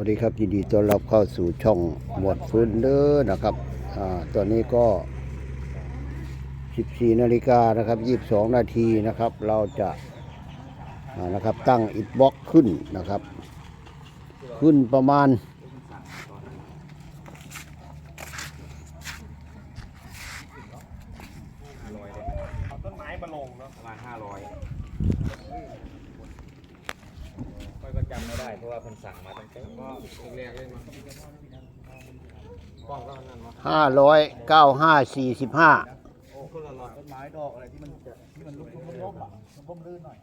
สวัสดีครับยินดีต้อนรับเข้าสู่ช่องหมวดฟื้นเด้อนะครับอ่าตอนนี้ก็ 14นาฬิกานะครับ22 นาทีนะครับ เราจะานะครับตั้งอิดบล็อกขึ้นนะครับ ขึ้นประมาณ เอาต้นไม้มาลงเนาะ ประมาณห้าร้อยค่อยก็จำไม่ได้เพราะว่าเพิ่นสั่งมาตั้ งแต่ก็แรกๆเลยมั้งกล้องก็นั่นมั้ง500 9545โอ้คนละหลอดต้นไม้ดอกอะไรที่มันจะที่มันลุกๆล้มๆอะมันร่มรื่นหน่อย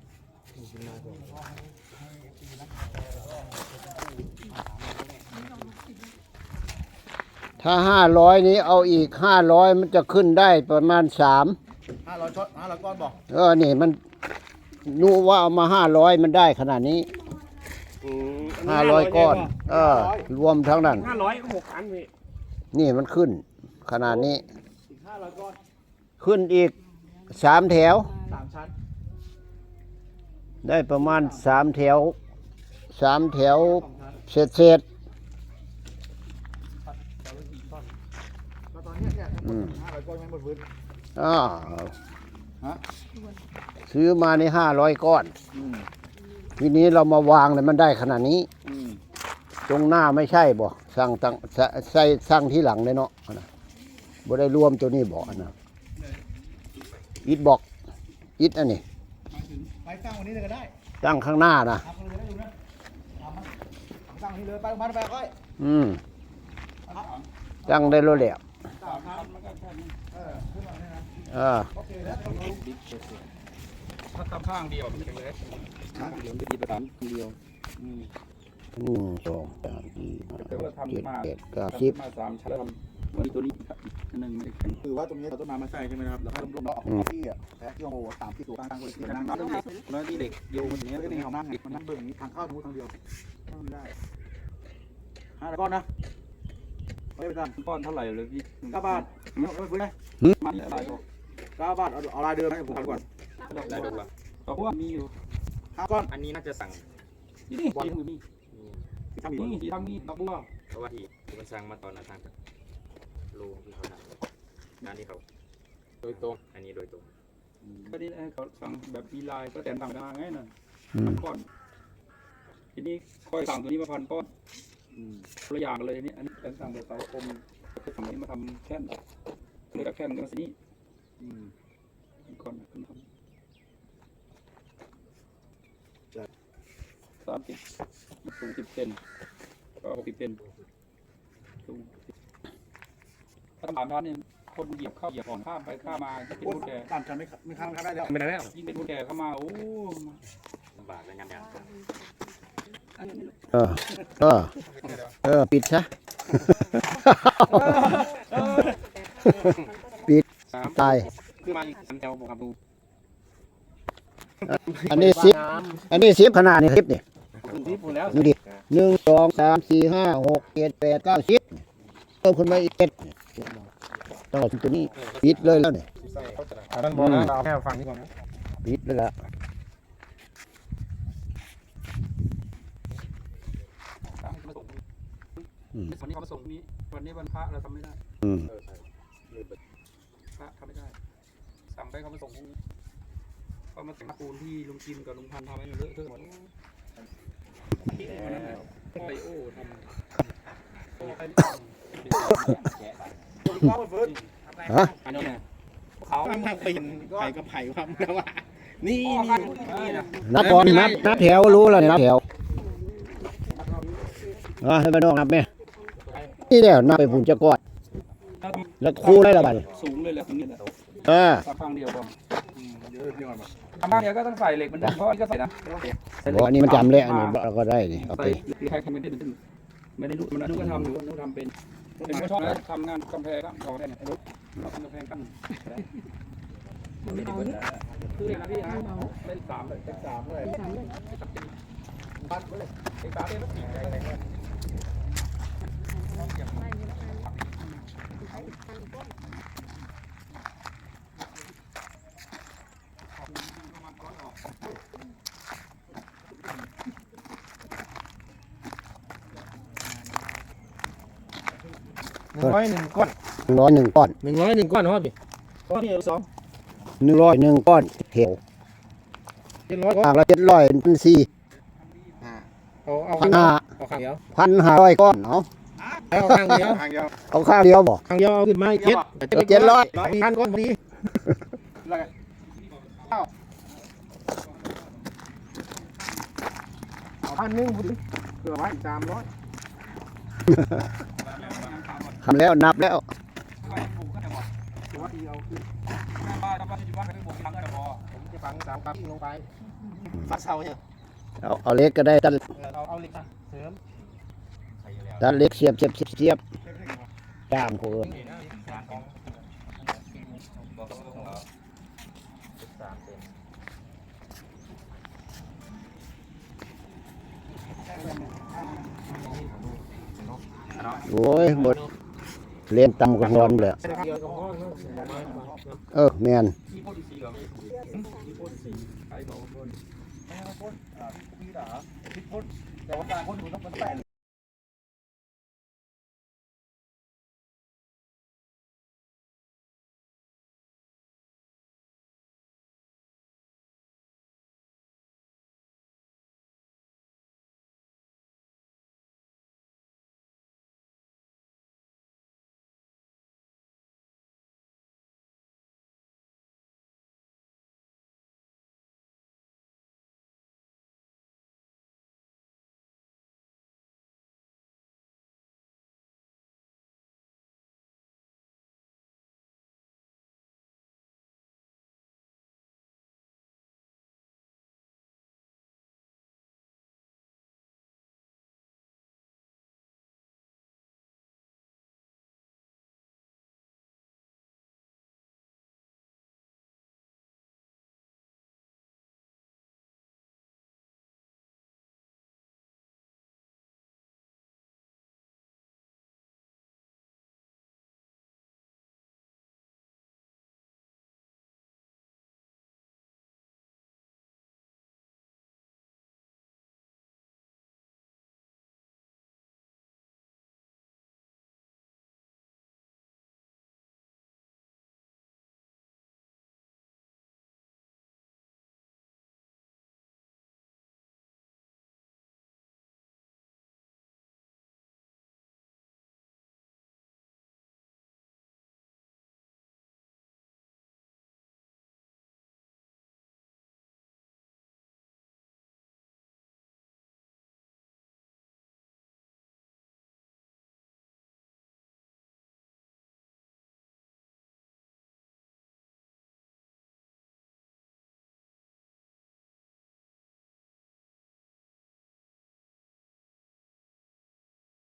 ถ้า500นี้เอาอีก500มันจะขึ้นได้ประมาณ3ห้าร้อยช็อตห้าร้อยก้อนบอกเออนี่มันนูว่าเอามา500มันได้ขนาดนี้ 500ก้อน เออ รวมทั้งนั้น ห้าร้อยก็หกอันพี่นี่มันขึ้น ขนาดนี้ อีกห้าร้อยก้อนขึ้นอีกสามแถว สามชั้นได้ประมาณสามแถวสามแถวสองชั้นเศษเศษแต่ละสี่ก้อนแล้วตอนเนี้ยเนี่ยทั้งหมดห้าร้อยก้อนยังไม่หมดพื้น ๆอ้าวฮะ ซื้อมาในห้าร้อยก้อน อืม ทีนี้เรามาวางเลยมันได้ขนาดนี้อืมตรงหน้าไม่ใช่บ่สั่งตั้งใส่ใส่สั่งที่หลังเลยเนาะนะบ่ได้รวมตัวนี้บ่นะอิดบอกอิดอันนี้มาถึงไปตั้งวันนี้เลยก็ได้ตั้งข้างหน้านะทำเลยได้ดูนะทำมันตั้งวันนี้เลยไปบ้านไปค่อยอืมเอาตั้งได้แล้วแหละสามชั้นมันก็แค่นี้เออขึ้นมาเนี่ยนะเออโอเคแล้ว ถ้าทำข้างเดียวมันเป็นเลยข้างเดียวมันจะดีประมาณเดียวหนึ่งสองสามสี่ห้าหกเจ็ดแปดเก้าสิบมาสามชั้นแล้ววันนี้ตัวนี้อันหนึ่งไม่ได้แข็งคือว่าตรงนี้เราต้นไม้มาใส่ใช่ไหมครับแล้วก็รวมๆเราออกที่อะแพ็คที่โอ้โหสามที่ตัวกลางๆคนที่นั่งนั่งแล้วที่เด็กโยนอย่างเงี้ยแล้วก็นี่เขานั่งไงมันนั่งเบิ่งนี้ทางเข้าทางนู้นทางเดียวนั่งได้ห้าร้อยก้อนนะไม่ไปทก้อนเท่าไหร่เลยพี่ำเก้าบาทไม่ไม่ฟื้นนะมันหลายดอกเก้าบาทเอาเอาลายเดิมให้ผมก่อน หลายดอกละเพราะว่ามีอยู่ห้าก้อนอันนี้น่าจะสั่งนี่นี่ที่มือมีที่ทำอีกนี่ที่ทำนี่ดอกบัวเพราะว่าที่ที่มันสร้างมาตอนนั้นทางกับโลที่เขาทำงานที่เขาโดยตรงอันนี้โดยตรงก็นี่เขาสั่งแบบมีลายก็แต่งต่างดาวไงน่ะอืมก้อนทีนี้ค่อยสั่งตัวนี้มาพันก้อนอืมคนละอย่างกันเลยนี่อันนี้เป็นสั่งแบบเสาคมฝั่งนี้มาทำแค่นเลยกับแค่นกันสินี่ อืม อีกคนขึ้นทำ สามสิบสูงสิบเซนก็หกสิบเซนสูงถ้าสามชั้นเนี่ยคนเหยียบเข้าเหยียบผ่อนข้ามไปข้ามมายิ่งเป็นโอ้ผู้แก่ตามฉันไม่ไม่ข้ามข้ามได้แล้วไม่ได้แล้วยิ่งเป็นผู้แก่เข้ามาโอ้ลำบากและงานยากเออเออเออปิดซะปิดตายคือมาอีกสามแถวผมครับดูอันนี้สิบอันนี้สิบขนาดนี้สิบนี่ย ที่พูดแล้วดูดิหนึ่งสองสามสี่ห้าหกเจ็ดแปดเก้าสิบเพิ่มขึ้นมาอีกเจ็ดต้องเอาตัวนี้ปิดเลยแล้วเนี่ยท่านบอกนะเราแค่ฟังนี่ก่อนนะปิดเลยละวันนี้เขามาส่งนี้ วันนี้วันพระเราทำไม่ได้อืมพระทำไม่ได้ สั่งไปเขามาส่งพรุ่งนี้เขามาแต่งปูนที่ลุงจิมกับลุงพันธุ์ทำให้มันเลอะเทอะหมด ฮะอันนี้เนี่ยเขามาปีนไผ่กับไผ่ความแล้วว่านี่นี่นี่นะนับก่อนนับนับแถวรู้แล้วเนี่ยนับแถวอะให้ไปน้องนับไหมนี่แหละนับไปผุนจะกอดแล้วคู่ได้ละบัดสูงเลยแหละตรงนี้แหละเออข้างเดียวพอ เดี๋ยวเดี๋ยวมาทำบ้านเดียวก็ต้องใส่เหล็กเหมือนกันเพราะอันนี้ก็ใส่นะบอกอันนี้มันจำเลยอันนี้เราก็ได้นี่เอาใส่ไปคือใครทำไม่ได้เป็นไม่ได้รู้มันนู้นก็ทำอยู่นู้นทำเป็นเป็นก็ชอบนะทำงานกำแพงก็พอได้เนี่ยเราทำกำแพงกันไม่ได้เปิดคือเด็กนะพี่นะเป็นสามเลยเป็นสามเลยบ้านก็เลยเป็นสามเป็นสี่อะไรเงี้ย หนึ่งร้อยหนึ่งก้อนหนึ่งร้อยหนึ่งก้อนหนึ่งร้อยหนึ่งก้อนฮอดดิก้อนนี่เอาสองหนึ่งร้อยหนึ่งก้อนเหี่ยวเจ็ดร้อยก้อนทางละเจ็ดร้อยพันสี่เอาเอาพันห้าเอาข้างเดียวพันห้าร้อยก้อนเอาเอาข้างเดียวทางเดียวเอาข้างเดียวบ่ข้างเดียวเอาขึ้นมาอีกเจ็ดเจ็ดร้อยพันก้อนพอดีแล้วไงเอาพันหนึ่งพอดีเพื่อไว้สามร้อย ทำแล้วนับแล้วถือว่าดีเอาขึ้นผมจะฝังสามกับลงไปฝักเสาเนี่ยเอาเอาเล็กก็ได้ตัดเออเราเอาเหล็กมาเสริมตัดเล็กเสียบเสียบเสียบเสียบจ้างเขาเอินบอกเขาของเราสิบสามเซนโอ้ยหมด เล่นตำกันนอนเลยเออแมนแต่ว่าการคนดูต้องเป็นแปด